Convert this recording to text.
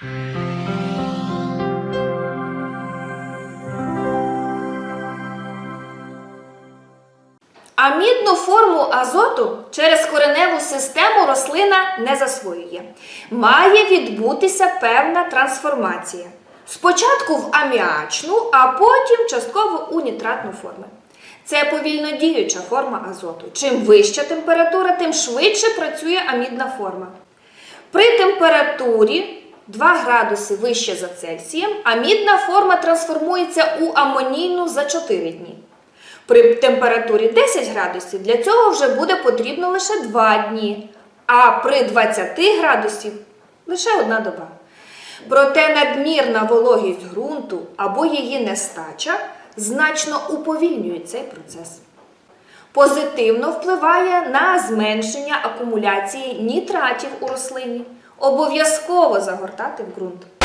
Амідну форму азоту через кореневу систему рослина не засвоює. Має відбутися певна трансформація. Спочатку в аміачну, а потім частково у нітратну форму. Це повільно діюча форма азоту. Чим вища температура, тим швидше працює амідна форма. При температурі 2 градуси вище за Цельсієм, амідна форма трансформується у амонійну за 4 дні. При температурі 10 градусів для цього вже буде потрібно лише 2 дні, а при 20 градусів лише одна доба. Проте надмірна вологість ґрунту або її нестача значно уповільнює цей процес. Позитивно впливає на зменшення акумуляції нітратів у рослині. Обов'язково загортати в ґрунт.